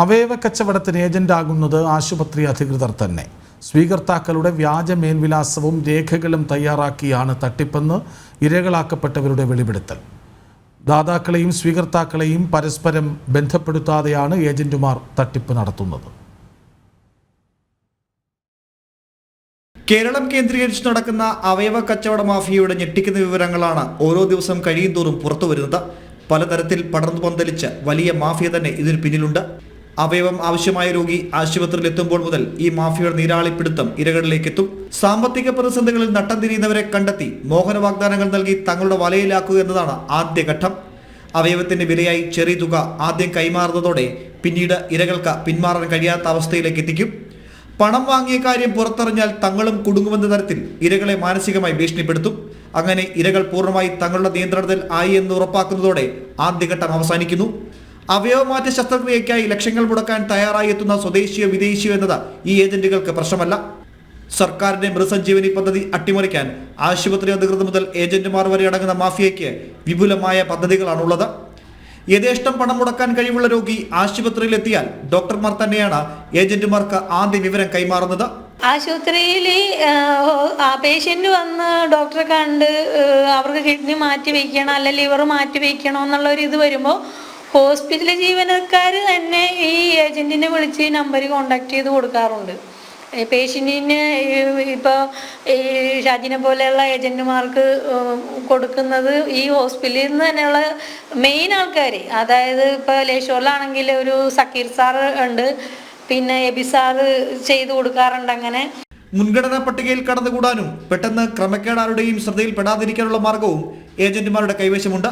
അവയവ കച്ചവടത്തിന് ഏജന്റാകുന്നത് ആശുപത്രി അധികൃതർ തന്നെ. സ്വീകർത്താക്കളുടെ വ്യാജ മേൽവിലാസവും രേഖകളും തയ്യാറാക്കിയാണ് തട്ടിപ്പെന്ന് ഇരകളാക്കപ്പെട്ടവരുടെ വെളിപ്പെടുത്തൽ. ദാതാക്കളെയും സ്വീകർത്താക്കളെയും പരസ്പരം ബന്ധപ്പെടുത്താതെയാണ് ഏജന്റുമാർ തട്ടിപ്പ് നടത്തുന്നത്. കേരളം കേന്ദ്രീകരിച്ച് നടക്കുന്ന അവയവ കച്ചവട മാഫിയയുടെ ഞെട്ടിക്കുന്ന വിവരങ്ങളാണ് ഓരോ ദിവസം കഴിയും തോറും പുറത്തു വരുന്നത് പലതരത്തിൽ പടർന്നു പന്തലിച്ച് വലിയ മാഫിയ തന്നെ ഇതിന് പിന്നിലുണ്ട്. അവയവം ആവശ്യമായ രോഗി ആശുപത്രിയിൽ എത്തുമ്പോൾ മുതൽ ഈ മാഫിയയുടെ നീരാളിപ്പിടുത്തം ഇരകളിലേക്ക് എത്തും സാമ്പത്തിക പ്രതിസന്ധികളിൽ നട്ടം തിരിയുന്നവരെ കണ്ടെത്തി മോഹന വാഗ്ദാനങ്ങൾ നൽകി തങ്ങളുടെ വലയിലാക്കുക എന്നതാണ് ആദ്യഘട്ടം അവയവത്തിന്റെ വിലയായി ചെറിയ തുക ആദ്യം കൈമാറുന്നതോടെ പിന്നീട് ഇരകൾക്ക് പിന്മാറാൻ കഴിയാത്ത അവസ്ഥയിലേക്ക് എത്തിക്കും. പണം വാങ്ങിയ കാര്യം പുറത്തറിഞ്ഞാൽ തങ്ങളും കുടുങ്ങുമെന്ന തരത്തിൽ ഇരകളെ മാനസികമായി ഭീഷണിപ്പെടുത്തും. അങ്ങനെ ഇരകൾ പൂർണമായി തങ്ങളുടെ നിയന്ത്രണത്തിൽ ആയി എന്ന് ഉറപ്പാക്കുന്നതോടെ ആദ്യഘട്ടം അവസാനിക്കുന്നു. അവയവമാറ്റ ശസ്ത്രക്രിയയ്ക്കായി ലക്ഷങ്ങൾ മുടക്കാൻ തയ്യാറായി എത്തുന്ന സ്വദേശിയോ വിദേശിയോ എന്നത് ഈ ഏജന്റുകൾക്ക് പ്രശ്നമല്ല. സർക്കാരിന്റെ മൃസഞ്ജീവനി പദ്ധതി അട്ടിമറിക്കാൻ ആശുപത്രി അധികൃതർ മുതൽ ഏജന്റുമാർ വരെ അടങ്ങുന്ന മാഫിയയ്ക്ക് വിപുലമായ പദ്ധതികളാണുള്ളത്. യഥേഷ്ടം പണം മുടക്കാൻ കഴിവുള്ള രോഗി ആശുപത്രിയിൽ എത്തിയാൽ ഡോക്ടർമാർ തന്നെയാണ് ഏജന്റുമാർക്ക് ആദ്യ വിവരം കൈമാറുന്നത്. ആശുപത്രിയിൽ പേഷ്യന്റ് വന്ന് ഡോക്ടറെ കണ്ട് അവർക്ക് കിഡ്നി മാറ്റി വയ്ക്കണം അല്ല ലിവർ മാറ്റി വയ്ക്കണം എന്നുള്ള ഒരു ഇത് വരുമ്പോൾ ഹോസ്പിറ്റൽ ജീവനക്കാർ തന്നെ ഈ ഏജന്റിനെ വിളിച്ച് നമ്പർ കോണ്ടാക്ട് ചെയ്ത് കൊടുക്കാറുണ്ട്. പേഷ്യന്റിന് ഇപ്പോൾ ഈ ഷാജിനെ പോലെയുള്ള ഏജന്റുമാർക്ക് കൊടുക്കുന്നത് ഈ ഹോസ്പിറ്റലിൽ നിന്ന് തന്നെയുള്ള മെയിൻ ആൾക്കാർ അതായത് ഇപ്പോൾ ലേശോറിലാണെങ്കിൽ ഒരു സക്കീർ സാർ ഉണ്ട്. പിന്നെ എബി സാറ് ചെയ്തു കൊടുക്കാറുണ്ട് അങ്ങനെ. മുൻഗണനാ പട്ടികയിൽ കടന്നുകൂടാനും പെട്ടെന്ന് ക്രമക്കേട് ആരുടെയും ശ്രദ്ധയിൽപ്പെടാതിരിക്കാനുള്ള മാർഗവും ഏജന്റുമാരുടെ കൈവശമുണ്ട്.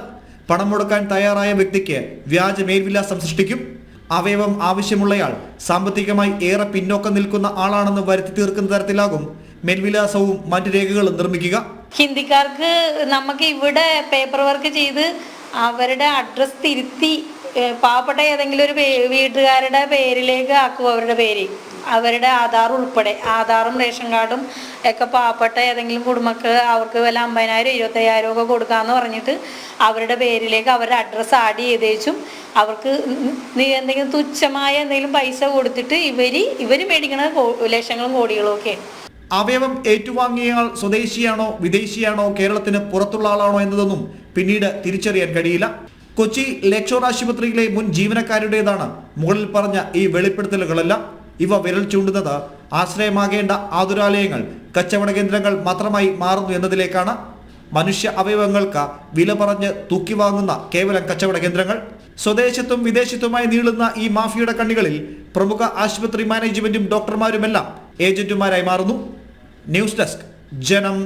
പണം മുടക്കാൻ തയ്യാറായ വ്യക്തിക്ക് വ്യാജ മേൽവിലാസം സൃഷ്ടിക്കും. അവയവം ആവശ്യമുള്ളയാൾ സാമ്പത്തികമായി ഏറെ പിന്നോക്കം നിൽക്കുന്ന ആളാണെന്ന് വരുത്തി തീർക്കുന്ന തരത്തിലാകും മേൽവിലാസവും മറ്റു രേഖകളും നിർമ്മിക്കുക. ഹിന്ദിക്കാർക്ക് നമുക്ക് ഇവിടെ പേപ്പർ വർക്ക് ചെയ്ത് അവരുടെ അഡ്രസ് തിരുത്തി പാവപ്പെട്ട ഏതെങ്കിലും ഒരു വീട്ടുകാരുടെ പേരിലേക്ക് ആക്കും അവരുടെ പേര്. അവരുടെ ആധാർ ഉൾപ്പെടെ ആധാറും റേഷൻ കാർഡും ഒക്കെ പാവപ്പെട്ട ഏതെങ്കിലും കുടുംബക്ക് അവർക്ക് വല്ല അമ്പതിനായിരം ഇരുപത്തയ്യായിരം ഒക്കെ കൊടുക്കാന്ന് പറഞ്ഞിട്ട് അവരുടെ പേരിലേക്ക് അവരുടെ അഡ്രസ്സ് ആഡ് ചെയ്തേച്ചും അവർക്ക് എന്തെങ്കിലും തുച്ഛമായ എന്തെങ്കിലും പൈസ കൊടുത്തിട്ട് ഇവർ ഇവർ മേടിക്കണ ലക്ഷങ്ങളും കോടികളും ഒക്കെ. അവയവം ഏറ്റുവാങ്ങിയയാൾ സ്വദേശിയാണോ വിദേശിയാണോ കേരളത്തിന് പുറത്തുള്ള ആളാണോ എന്നതൊന്നും പിന്നീട് തിരിച്ചറിയാൻ കഴിയില്ല. കൊച്ചി ലേക്ഷോർ ആശുപത്രിയിലെ മുൻ ജീവനക്കാരുടേതാണ് മുകളിൽ പറഞ്ഞ ഈ വെളിപ്പെടുത്തലുകളെല്ലാം. ഇവ വിരൽ ചൂണ്ടുന്നത് ആശ്രയമാകേണ്ട ആതുരാലയങ്ങൾ കച്ചവട കേന്ദ്രങ്ങൾ മാത്രമായി മാറുന്നു എന്നതിലേക്കാണ് മനുഷ്യ അവയവങ്ങൾക്ക് വില പറഞ്ഞ് തൂക്കി വാങ്ങുന്ന കേവലം കച്ചവട കേന്ദ്രങ്ങൾ. സ്വദേശത്തും വിദേശത്തുമായി നീളുന്ന ഈ മാഫിയുടെ കണ്ണികളിൽ പ്രമുഖ ആശുപത്രി മാനേജ്മെന്റും ഡോക്ടർമാരുമെല്ലാം ഏജന്റുമാരായി മാറുന്നു. ന്യൂസ് ഡെസ്ക് ജനം